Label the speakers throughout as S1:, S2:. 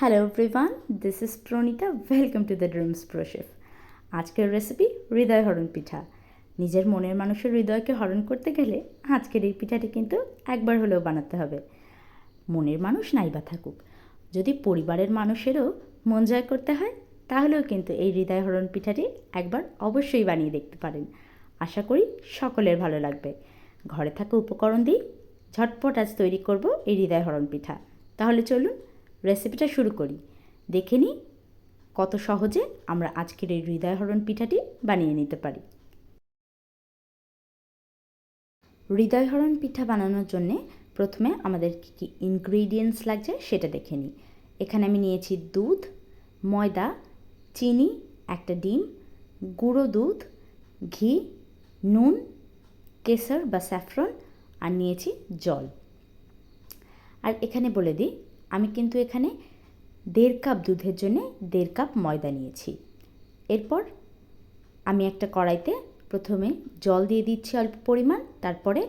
S1: Hello everyone this is Pranita welcome to the dreams pro chef আজকের recipe হৃদয় হরণ পিঠা। নিজের মনের মানুষের হৃদয়কে হরণ করতে গেলে আজকের এই পিঠাটি কিন্তু একবার হলেও বানাতে হবে। মনের মানুষ নাই বা থাকুক। যদি পরিবারের মানুষেরও মন জয় করতে হয়, তাহলেও কিন্তু এই হৃদয় হরণ পিঠাটি একবার অবশ্যই বানিয়ে দেখতে পারেন। আশা করি সকলের ভালো লাগবে। ঘরে থাকা উপকরণ দিয়ে ঝটপট আজ তৈরি করব এই হৃদয় হরণ পিঠা। তাহলে চলুন রেসিপিটা শুরু করি। দেখে নিই কত সহজে আমরা আজকের এই হৃদয়হরণ পিঠাটি বানিয়ে নিতে পারি। হৃদয়হরণ পিঠা বানানোর জন্যে প্রথমে আমাদের কী কী ইনগ্রিডিয়েন্টস লাগছে সেটা দেখে নিই। এখানে আমি নিয়েছি দুধ, ময়দা, চিনি, একটা ডিম, গুঁড়ো দুধ, ঘি, নুন কেসর বা স্যাফরন, আর নিয়েছি জল। আর এখানে বলে দিই আমি কিন্তু এখানে দেড় কাপ দুধের জন্য দেড় কাপ ময়দা নিয়েছি। এরপর আমি একটা কড়াইতে প্রথমে জল দিয়ে দিচ্ছি অল্প পরিমাণ, তারপরে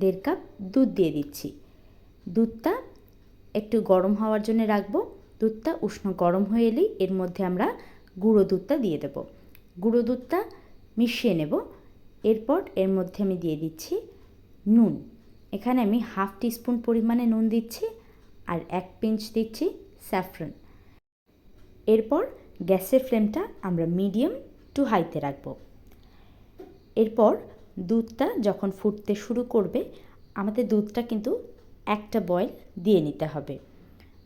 S1: দেড় কাপ দুধ দিয়ে দিচ্ছি। দুধটা একটু গরম হওয়ার জন্য রাখব। দুধটা উষ্ণ গরম হয়ে এলেই এর মধ্যে আমরা গুঁড়ো দুধটা দিয়ে দেবো। গুঁড়ো দুধটা মিশিয়ে নেব। এরপর এর মধ্যে আমি দিয়ে দিচ্ছি নুন। এখানে আমি হাফ টিস্পুন পরিমাণে নুন দিচ্ছি। আর এক পিঞ্চ দিচ্ছি স্যাফরন। এরপর গ্যাসের ফ্লেমটা আমরা মিডিয়াম টু হাইতে রাখব। এরপর দুধটা যখন ফুটতে শুরু করবে, আমাদের দুধটা কিন্তু একটা বয়েল দিয়ে নিতে হবে।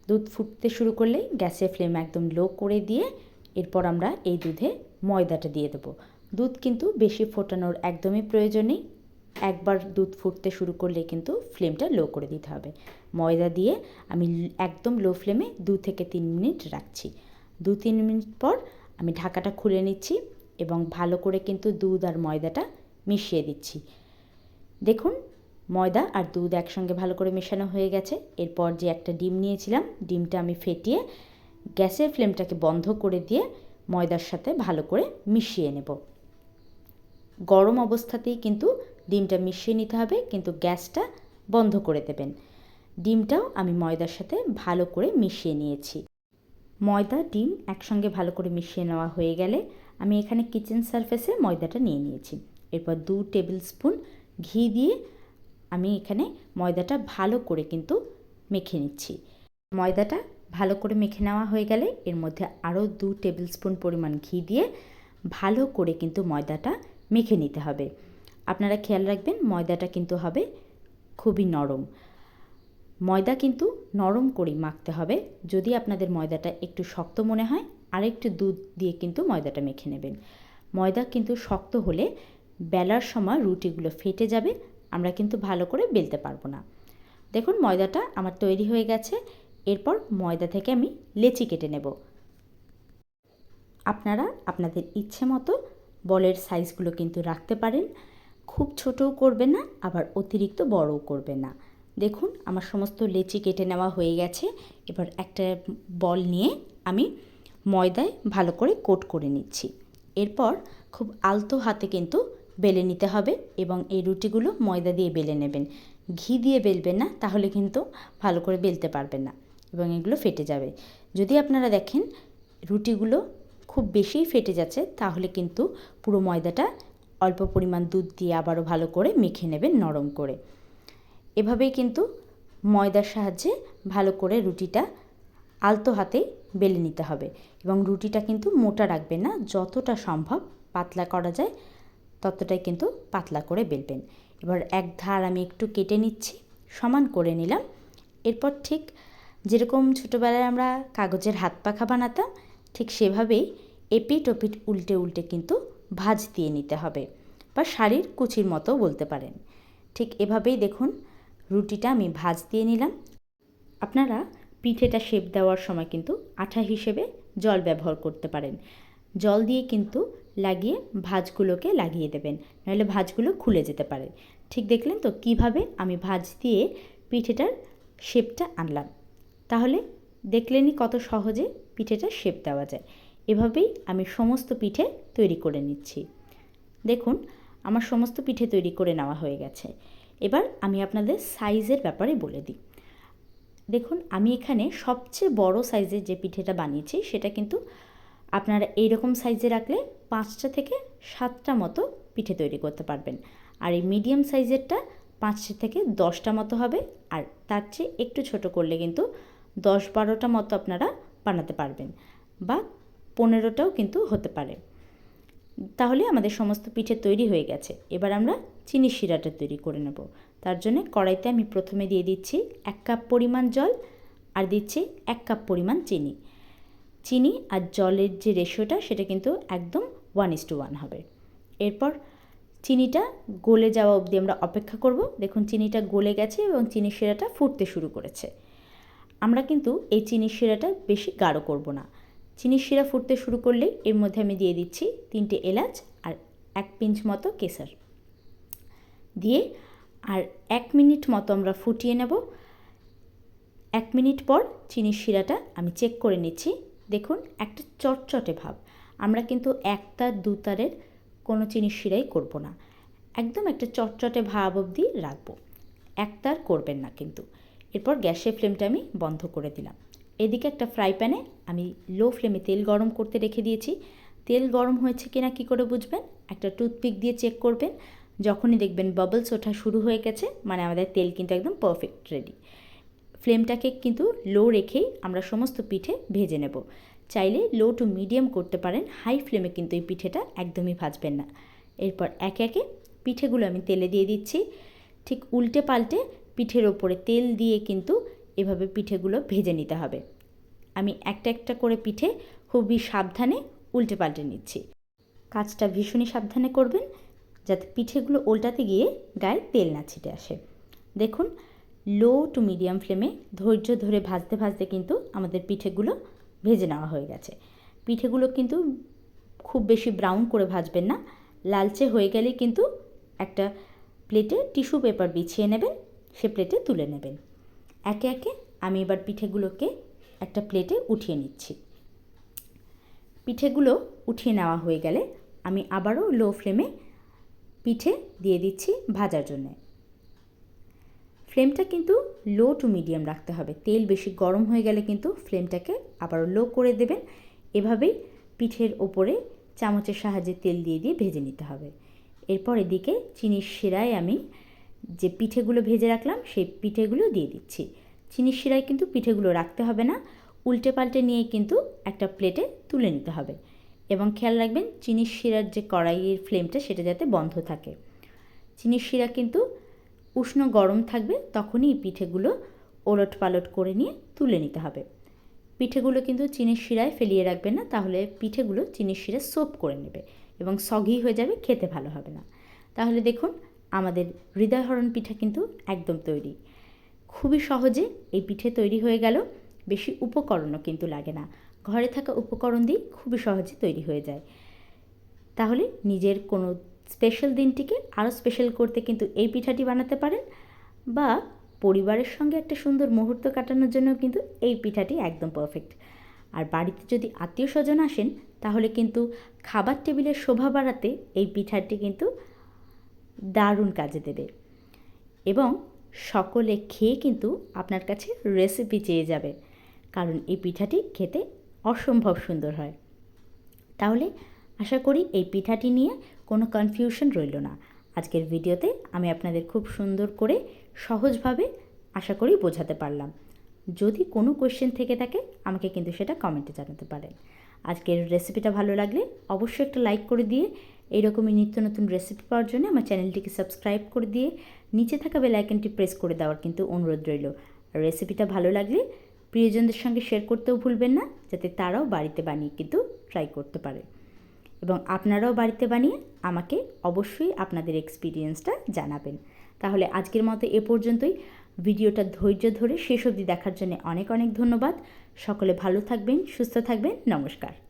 S1: দুধ ফুটতে শুরু করলেই গ্যাসের ফ্লেম একদম লো করে দিয়ে এরপর আমরা এই দুধে ময়দাটা দিয়ে দেবো। দুধ কিন্তু বেশি ফোটানোর একদমই প্রয়োজন নেই। একবার দুধ ফুটতে শুরু করলে কিন্তু ফ্লেমটা লো করে দিতে হবে। ময়দা দিয়ে আমি একদম লো ফ্লেমে দু থেকে তিন মিনিট রাখছি। দু তিন মিনিট পর আমি ঢাকাটা খুলে নিচ্ছি এবং ভালো করে কিন্তু দুধ আর ময়দাটা মিশিয়ে দিচ্ছি। দেখুন, ময়দা আর দুধ একসঙ্গে ভালো করে মেশানো হয়ে গেছে। এরপর যে একটা ডিম নিয়েছিলাম, ডিমটা আমি ফেটিয়ে গ্যাসের ফ্লেমটাকে বন্ধ করে দিয়ে ময়দার সাথে ভালো করে মিশিয়ে নেব। গরম অবস্থাতেই কিন্তু ডিমটা মিশিয়ে নিতে হবে, কিন্তু গ্যাসটা বন্ধ করে দেবেন। ডিমটাও আমি ময়দার সাথে ভালো করে মিশিয়ে নিয়েছি। ময়দা, ডিম একসঙ্গে ভালো করে মিশিয়ে নেওয়া হয়ে গেলে আমি এখানে কিচেন সারফেসে ময়দাটা নিয়ে নিয়েছি। এরপর দু টেবিল স্পুন ঘি দিয়ে আমি এখানে ময়দাটা ভালো করে কিন্তু মেখে নিচ্ছি। ময়দাটা ভালো করে মেখে নেওয়া হয়ে গেলে এর মধ্যে আরও দু টেবিল স্পুন পরিমাণ ঘি দিয়ে ভালো করে কিন্তু ময়দাটা মেখে নিতে হবে। আপনারা খেয়াল রাখবেন, ময়দাটা কিন্তু হবে খুবই নরম। ময়দা কিন্তু নরম করেই মাখতে হবে। যদি আপনাদের ময়দাটা একটু শক্ত মনে হয়, আরেকটু দুধ দিয়ে কিন্তু ময়দাটা মেখে নেবেন। ময়দা কিন্তু শক্ত হলে বেলার সময় রুটিগুলো ফেটে যাবে, আমরা কিন্তু ভালো করে বেলতে পারব না। দেখুন, ময়দাটা আমার তৈরি হয়ে গেছে। এরপর ময়দা থেকে আমি লেচি কেটে নেব। আপনারা আপনাদের ইচ্ছে মতো বলের সাইজগুলো কিন্তু রাখতে পারেন। খুব ছোটও করবে না, আবার অতিরিক্ত বড়ও করবে না। দেখুন, আমার সমস্ত লেচি কেটে নেওয়া হয়ে গেছে। এবার একটা বল নিয়ে আমি ময়দায় ভালো করে কোট করে নিচ্ছি। এরপর খুব আলতো হাতে কিন্তু বেলে নিতে হবে এবং এই রুটিগুলো ময়দা দিয়ে বেলে নেবেন। ঘি দিয়ে বেলবেন না, তাহলে কিন্তু ভালো করে বেলতে পারবেন না এবং এগুলো ফেটে যাবে। যদি আপনারা দেখেন, রুটিগুলো খুব বেশিই ফেটে যাচ্ছে, তাহলে কিন্তু পুরো ময়দাটা অল্প পরিমাণ দুধ দিয়ে আবারও ভালো করে মেখে নেবেন নরম করে। এভাবেই কিন্তু ময়দার সাহায্যে ভালো করে রুটিটা আলতো হাতে বেলে নিতে হবে এবং রুটিটা কিন্তু মোটা রাখবেন না, যতটা সম্ভব পাতলা করা যায় ততটাই কিন্তু পাতলা করে বেলবেন। এবার এক ধার আমি একটু কেটে নিচ্ছি, সমান করে নিলাম। এরপর ঠিক যেরকম ছোটোবেলায় আমরা কাগজের হাত পাখা বানাতাম, ঠিক সেভাবেই এপিট ওপিট উল্টে উল্টে কিন্তু ভাজ দিয়ে নিতে হবে বা শাড়ির কুচির মতো বলতে পারেন। ঠিক এভাবেই দেখুন, রুটিটা আমি ভাজ দিয়ে নিলাম। আপনারা পিঠেটা শেপ দেওয়ার সময় কিন্তু আঠা হিসেবে জল ব্যবহার করতে পারেন। জল দিয়ে কিন্তু লাগিয়ে ভাজগুলোকে লাগিয়ে দেবেন, নাহলে ভাজগুলো খুলে যেতে পারে। ঠিক দেখলেন তো কীভাবে আমি ভাজ দিয়ে পিঠেটার শেপটা আনলাম? তাহলে দেখলেনই কত সহজে পিঠেটা শেপ দেওয়া যায়। এভাবেই আমি সমস্ত পিঠে তৈরি করে নিচ্ছি। দেখুন, আমার সমস্ত পিঠে তৈরি করে নেওয়া হয়ে গেছে। এবার আমি আপনাদের সাইজের ব্যাপারে বলে দিই। দেখুন, আমি এখানে সবচেয়ে বড় সাইজের যে পিঠেটা বানিয়েছি, সেটা কিন্তু আপনারা এইরকম সাইজে রাখলে পাঁচটা থেকে সাতটা মতো পিঠে তৈরি করতে পারবেন। আর এই মিডিয়াম সাইজেরটা পাঁচটা থেকে দশটা মতো হবে। আর তার চেয়ে একটু ছোট করলে কিন্তু দশ বারোটা মতো আপনারা বানাতে পারবেন। বা পনেরোটাও কিন্তু হতে পারে। তাহলে আমাদের সমস্ত পিঠে তৈরি হয়ে গেছে। এবার আমরা চিনি শিরাটা তৈরি করে নেব। তার জন্য কড়াইতে আমি প্রথমে দিয়ে দিচ্ছি এক কাপ পরিমাণ জল আর দিচ্ছি এক কাপ পরিমাণ চিনি। চিনি আর জলের যে রেশিওটা সেটা কিন্তু একদম ওয়ান ইস টু ওয়ান হবে। এরপর চিনিটা গলে যাওয়া অবধি আমরা অপেক্ষা করব। দেখুন চিনিটা গলে গেছে এবং চিনি শিরাটা ফুটতে শুরু করেছে। আমরা কিন্তু এই চিনি শিরাটা বেশি গাঢ় করব না। চিনির শিরা ফুটতে শুরু করলে এর মধ্যে আমি দিয়ে দিচ্ছি তিনটে এলাচ আর এক পিঞ্চ মতো কেসার দিয়ে আর এক মিনিট মতো আমরা ফুটিয়ে নেব। এক মিনিট পর চিনির শিরাটা আমি চেক করে নিচ্ছি। দেখুন, একটা চটচটে ভাব। আমরা কিন্তু একতার দুতারের কোনো চিনির শিরাই করব না। একদম একটা চটচটে ভাব অবধি রাখব। একতার করবেন না কিন্তু। এরপর গ্যাসের ফ্লেমটা আমি বন্ধ করে দিলাম। এদিকে একটা ফ্রাই প্যানে আমি লো ফ্লেমে তেল গরম করতে রেখে দিয়েছি। তেল গরম হয়েছে কিনা কি করে বুঝবেন? একটা টুথপিক দিয়ে চেক করবেন। যখনই দেখবেন বাবলস ওঠা শুরু হয়ে গেছে মানে আমাদের তেল কিন্তু একদম পারফেক্ট রেডি ফ্লেমটাকে কিন্তু লো রেখেই আমরা সমস্ত পিঠে ভেজে নেব। চাইলে লো টু মিডিয়াম করতে পারেন হাই ফ্লেমে কিন্তু এই পিঠেটা একদমই ভাজবেন না। এরপর একে একে পিঠেগুলো আমি তেলে দিয়ে দিচ্ছি। ঠিক উল্টে পাল্টে পিঠের ওপরে তেল দিয়ে কিন্তু এভাবে পিঠেগুলো ভেজে নিতে হবে। আমি একটা একটা করে পিঠে খুবই সাবধানে উল্টে পাল্টে নিচ্ছি। কাজটা ভীষণই সাবধানে করবেন যাতে পিঠেগুলো উল্টাতে গিয়ে গায়ে তেল না ছিটে আসে। দেখুন লো টু মিডিয়াম ফ্লেমে ধৈর্য ধরে ভাজতে ভাজতে কিন্তু আমাদের পিঠেগুলো ভেজে নেওয়া হয়ে গেছে। পিঠেগুলো কিন্তু খুব বেশি ব্রাউন করে ভাজবেন না। লালচে হয়ে গেলে কিন্তু একটা প্লেটে টিস্যু পেপার বিছিয়ে নেবেন, সে প্লেটে তুলে নেবেন। একে একে আমি এবার পিঠেগুলোকে একটা প্লেটে উঠিয়ে নিচ্ছি। পিঠেগুলো উঠিয়ে নেওয়া হয়ে গেলে আমি আবারও লো ফ্লেমে পিঠে দিয়ে দিচ্ছি ভাজার জন্যে। ফ্লেমটা কিন্তু লো টু মিডিয়াম রাখতে হবে। তেল বেশি গরম হয়ে গেলে কিন্তু ফ্লেমটাকে আবারও লো করে দেবেন। এভাবেই পিঠের ওপরে চামচের সাহায্যে তেল দিয়ে দিয়ে ভেজে নিতে হবে। এরপর এদিকে চিনির শিরায় আমি যে পিঠেগুলো ভেজে রাখলাম, সেই পিঠেগুলো দিয়ে দিচ্ছি। চিনির শিরায় কিন্তু পিঠেগুলো রাখতে হবে না। উল্টে পাল্টে নিয়ে কিন্তু একটা প্লেটে তুলে নিতে হবে। এবং খেয়াল রাখবেন, চিনির শিরার যে কড়াইয়ের ফ্লেমটা সেটা যাতে বন্ধ থাকে। চিনির শিরা কিন্তু উষ্ণ গরম থাকবে, তখনই পিঠেগুলো ওলট পালট করে নিয়ে তুলে নিতে হবে। পিঠেগুলো কিন্তু চিনির শিরায় ফেলিয়ে রাখবেন না, তাহলে পিঠেগুলো চিনির শিরা সোপ করে নেবে এবং সঘি হয়ে যাবে, খেতে ভালো হবে না। তাহলে দেখুন, আমাদের হৃদয়হরণ পিঠা কিন্তু একদম তৈরি। খুবই সহজে এই পিঠে তৈরি হয়ে গেল। বেশি উপকরণও কিন্তু লাগে না। ঘরে থাকা উপকরণ দিয়ে খুবই সহজে তৈরি হয়ে যায়। তাহলে নিজের কোনো স্পেশাল দিনটিকে আরও স্পেশাল করতে কিন্তু এই পিঠাটি বানাতে পারেন বা পরিবারের সঙ্গে একটা সুন্দর মুহূর্ত কাটানোর জন্য কিন্তু এই পিঠাটি একদম পারফেক্ট আর বাড়িতে যদি আত্মীয় স্বজন আসেন, তাহলে কিন্তু খাবার টেবিলের শোভা বাড়াতে এই পিঠাটি কিন্তু দারুণ কাজে দেবে। এবং সকলে খেয়ে কিন্তু আপনার কাছে রেসিপি চেয়ে যাবে। কারণ এই পিঠাটি খেতে অসম্ভব সুন্দর হয়। তাহলে আশা করি এই পিঠাটি নিয়ে কোনো কনফিউশন রইল না। আজকের ভিডিওতে আমি আপনাদের খুব সুন্দর করে সহজভাবে আশা করি বোঝাতে পারলাম। যদি কোনো কোয়েশ্চেন থেকে থাকে, আমাকে কিন্তু সেটা কমেন্টে জানাতে পারেন। আজকের রেসিপিটা ভালো লাগলে অবশ্যই একটা লাইক করে দিয়ে এইরকমই নিত্য নতুন রেসিপি পাওয়ার জন্য আমার চ্যানেলটিকে সাবস্ক্রাইব করে দিয়ে নিচে থাকা বেল আইকনটি প্রেস করে দেওয়ার কিন্তু অনুরোধ রইল। রেসিপিটা ভালো লাগলে প্রিয়জনদের সঙ্গে শেয়ার করতেও ভুলবেন না, যাতে তারাও বাড়িতে বানিয়ে কিন্তু ট্রাই করতে পারে। এবং আপনারাও বাড়িতে বানিয়ে আমাকে অবশ্যই আপনাদের এক্সপিরিয়েন্সটা জানাবেন। তাহলে আজকের মতো এ পর্যন্তই। ভিডিওটা ধৈর্য ধরে শেষ অবধি দেখার জন্য অনেক অনেক ধন্যবাদ। সকলে ভালো থাকবেন, সুস্থ থাকবেন। নমস্কার।